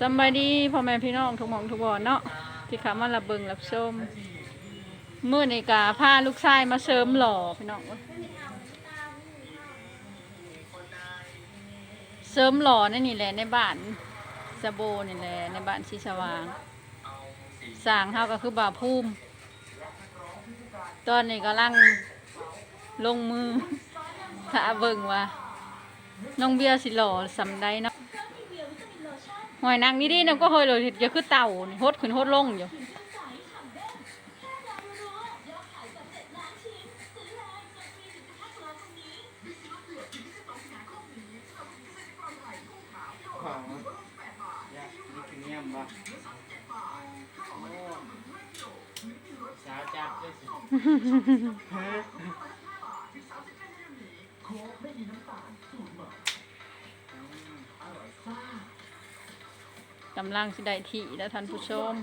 สบายดีพ่อแม่พี่น้องทุกหมองทุกบ่อนเนาะที่ขามารับเบิงรับชมเมื้อนี้กาพาลูกชายมาเสริมหล่อพี่น้องเสริมหล่อนั่นนี่แหละในบ้านสะโบนี่แหละในบ้านชีสว่างสร้างเฮาก็คือบาวภูมตอนนี้กำลังลงมือถ้าเบิ่งว่าน้องเบียร์สิหล่อสำได้เนาะ หอยนางนี่ดิน้ำก็เฮยเลยอย่าคือเต่านี่ฮดขึ้นฮดลงอยู่ของอยากนี่คือเงียบบ่โอ้สาวจับด้วยสิ กำลังสิได้ที่แล้วท่านผู้ชม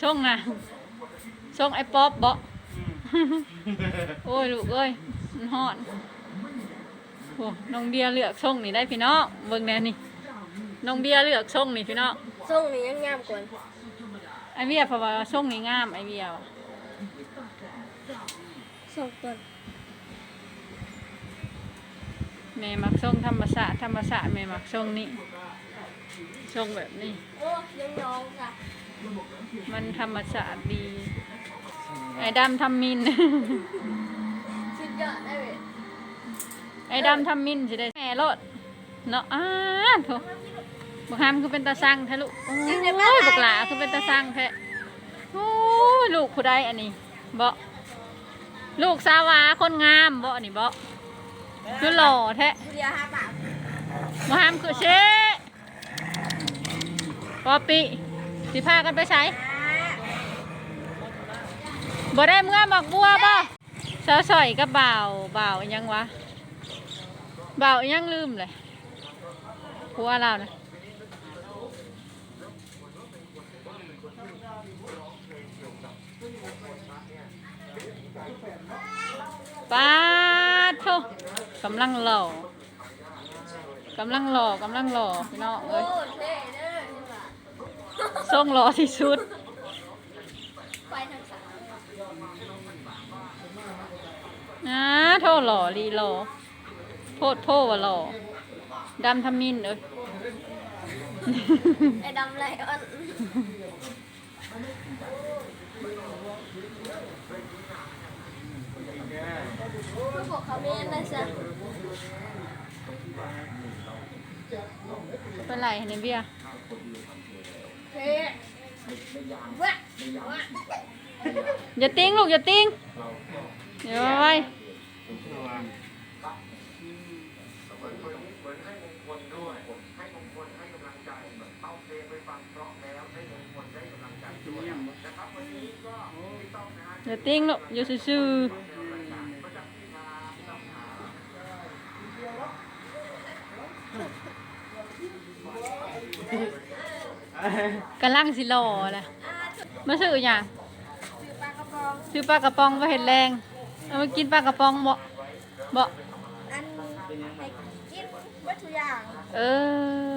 ช่องนะช่องไอ้ป๊อปบ่โอ้ยลูกเอ้ยมันฮอดโอ้น้องเบียร์เลือกช่องนี่ได้พี่น้องเบิ่งแน่นี่น้องเบียร์เลือกช่องนี่พี่น้องส่งนี้ยังงามกว่าไอเบียร์เพราะว่าช่องนี้งามไอเบียร์ว่ะ ส่งก่อนแม่มักช่องธรรมศาสตร์ธรรมศาสตร์แม่มักช่องนี้ช่องแบบนี้โอ้ยังยองค่ะมันธรรมศาสตร์ดี ไอ้ดำทำมิน สุดยอดได้เลยไอ้ดำทำมินสิได้แม่รถเนาะอ้าโถบักฮามคือเป็นตาสั่งแท้ลูกโอ้ยบักหลาคือเป็นตาสั่งแท้โอ้ยลูกผู้ใดอันนี้บ่ ลูกสาวาคนงามบ่อันนี้บ่คือหล่อแท้เรียห้าบาทบักฮามคือเชปอปีสิพากันไปใช้บ่ได้เมื่อหมักบัวบ่สาวสอยกับบ่าวบ่าวยังวะบ่าวยังลืมเลยผัวเรานะ ป้าดโทกำลังหล่อกำลังหล่อกำลังหล่อพี่น้องเอ้ยส่งหล่อที่สุดนะโทษหล่อรีหล่อโพดโพว่าหล่อดำทำมินเอ้ยไอ้ดำไรอ่อน เพื่อบอกเขาเมนเลยสิเป็นไรในเบียร์เท่ว้ว้าอย่าติ้งลูกอย่าติ้งเดี๋ยวไว้ระวังอย่าติ้งลูกอยู่ซื่อๆ กำลังสิหล่อแหละมาซื้ออย่างคือปลากระป๋องซื้อปลากระป๋องมาเห็ดแรงเอามากินปลากระป๋องบ่บ่อันให้กินเบิดทุกอย่างเอ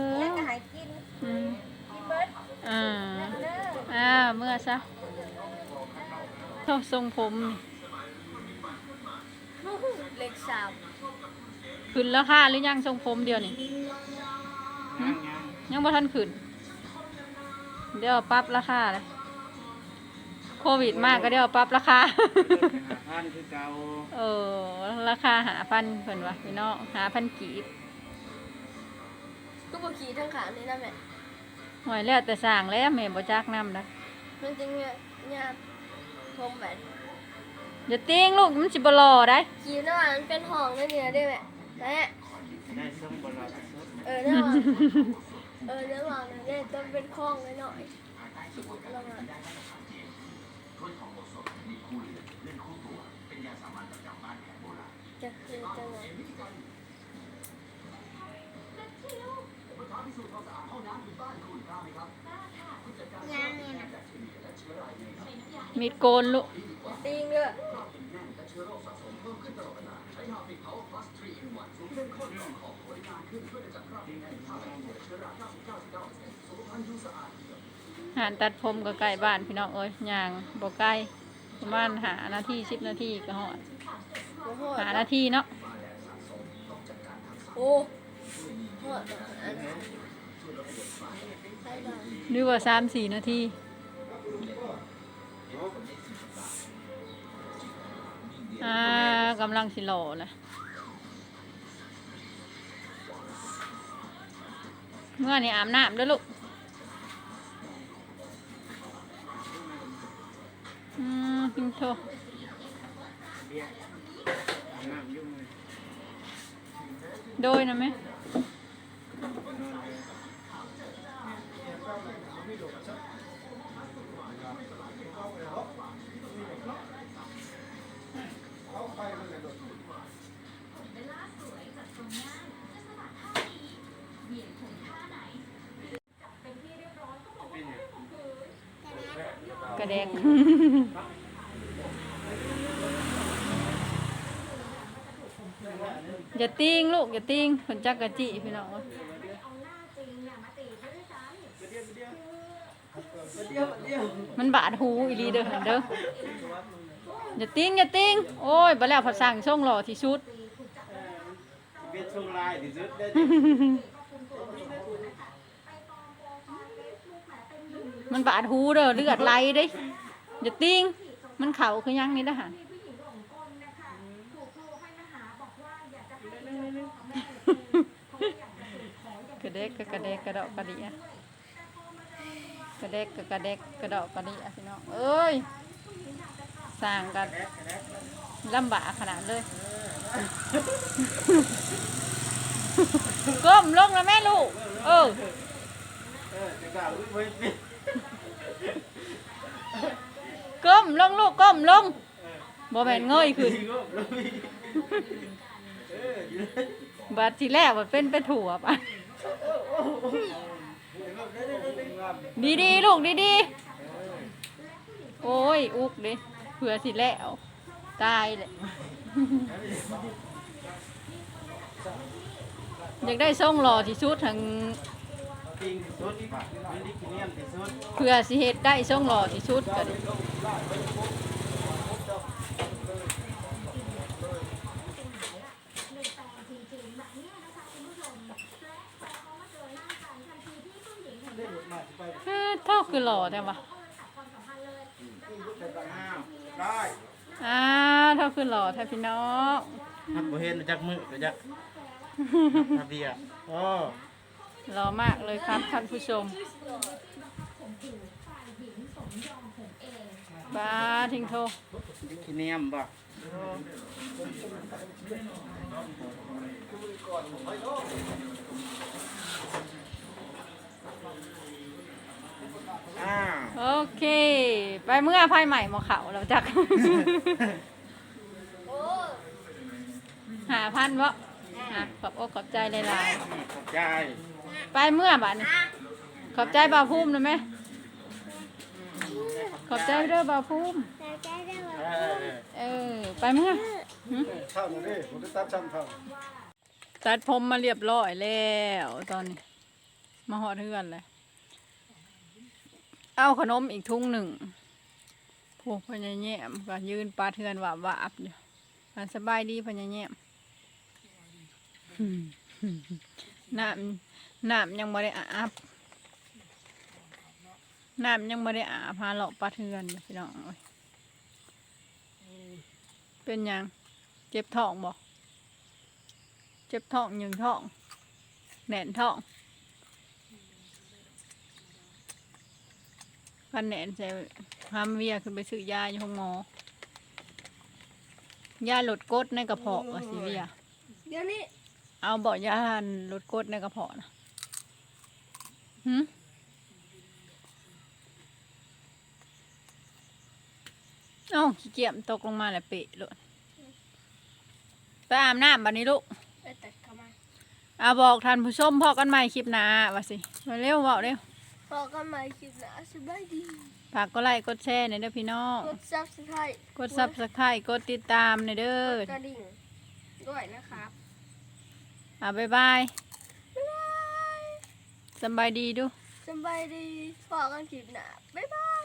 อแล้วก็ให้กินอืมกินเบิดอ่าแล้วเด้ออ่าเมื่อซะโทษทรงผมนี่เล็กสามขึ้นแล้วค่ะหรือยังทรงผมเดียวนี่งานงานยังบ่ทันขึ้น เดี๋ยวปรับราคาเลยโควิดมากก็เดี๋ยวปรับราคาหาพันคือเก่าเออ ราคาหาพันเพิ่นวะพี่น้องหาพันกีบก็บอกขี่ทั้งขานี่นะแม่ หอยแล้วแต่สร้างแล้วแม่บ่จักนำนะมันจริงเนี่ยเนี่ยทมแบบอย่าติ้งลูกมันสิบ่หล่อได้ ขี่ระหว่างมันเป็นห้องนั่นเนี่ยได้ไหมแม่ได้ส่งบลอดสุดเออระหว่าง เออระหว่างนั้นเนี่ยต้องเป็นคล้องหน่อยๆขี่ระหว่างจะคือจะหน่อยมีดโกนลูกตีงด้วย หานตัดผมก็ใกล้บ้านพี่น้องเอ้ยย่างบ่ไกลประมาณหานาทีสิบนาทีก็หอดโอ้โหหานาทีเนาะโอ้โหอันใช่ไหมหรือว่าสามสี่นาทีอ่ากำลังสิโหลนะ เมื่อนี่อาบน้ำด้วยลูกอืมพิงโทเบียร์อาบน้ำอยุ่งเลยโดยนะไหม นอนเลย ก ระแดก อย่าติ้งลูก อย่าติ้งคนจักกะจิพี่น้องเอ้ยมันบาดหูอีหลีเด้อหั่นเด้ออย่าติ้งอย่าติ้งโอ้ยบ่แล้วพอสั่งส่งหล่อที่สุด เบียร์ช่วงลายที่สุดได้ มันบาดหูเด้อเลือดไหลเด้อย่าติ้งมันเข่าคือยังนี่นะฮะกระเดกกะกระเดกกระดอกกระดิอะกระเดกกะกระเดกกระดอกกระดิอะพี่น้องเอ้ยสร้างกันลำบากขนาดเลยก้มลงแล้วแม่ลูกเออ มลงลูกก้มลงบ่แม่นเงยขึ้นบเลยเอออยู่เลยบาดทีแรกมันเป็นไปถั่วปะดีดีๆลูกดีดีๆโอ้ย อุกดิเผื่อสิแล้ว ตายเลยอยากได้ส่งหล่อที่สุดทางเผื่อสิเฮ็ดได้ส่งหล่อที่สุดก็ดิ เอ้อเท่าคือหล่อแต่ว่าอ้าวได้อ้าวเท่าคือหล่อแท้พี่น้องทำบ่เห็นจักมือก็จักทะเบียร์อ๋อ หล่อมากเลยครับท่านผู้ชม บ้าทิ้งโทดิคิเนียมบ่อ้าวโอเค ไปเมื่อไพ่ใหม่หมอเขาเราจักโอ้หาพันวะอะขอบอกขอบใจหลายขอบใจๆไปเมื่อบัดนี้ขอบใจบ่าวพุ่มนะไหม ขอบใจเด้อบ่าวพุ่มแต่แกได้ไหมเออเออ ไปเมื่อหึข้าวหนูนี่ผมจะตัดช่ำข้าวตัดผมมาเรียบร้อยแล้วตอนนี้ มาหอดเทือนเลย เอาขนมอีกทุ่งหนึ่ง พวกพญาแยมก็ยืนปาเทือนว่าว่าบอยู่อันสบายดีพญาแยมน้ำน้ำยังไม่ได้อาบ น้ำยังไม่ได้อาบพาเลาะปลาเทือนอยู่พี่น้องเอ้ยเป็นหยังเจ็บท้องบ่เจ็บท้องยิงท้องแหน่นท้องพันแหน่นใส่พามเวียขึ้นไปซื้อยาอยู่ห้องหมอยาลดกรดในกระเพาะว่าสิเวียเดี๋ยวนี้เอาเบาะยาลดกรดในกระเพาะนะหืม เอ้าขี้เกียจตกลงมาแล้วเปะเลยไปอาบน้ำบัดนี้ลูกไปตัดเข้ามาอาบอกท่านผู้ชมพอกันใหม่คลิปหน้าว่าสิมาเร็วเว่าเร็วพอกันใหม่คลิปหน้าสบายดีไปฝากกดไลค์กดแชร์หน่อยเด้อพี่น้องกดซับสไครต์กดซับสไครต์กดติดตามหน่อยเด้อกระดิ่งด้วยนะครับอะบ๊ายบายบ๊ายบายสำบายดีดู สบายดีพอกันคลิปหน้าบ๊ายบาย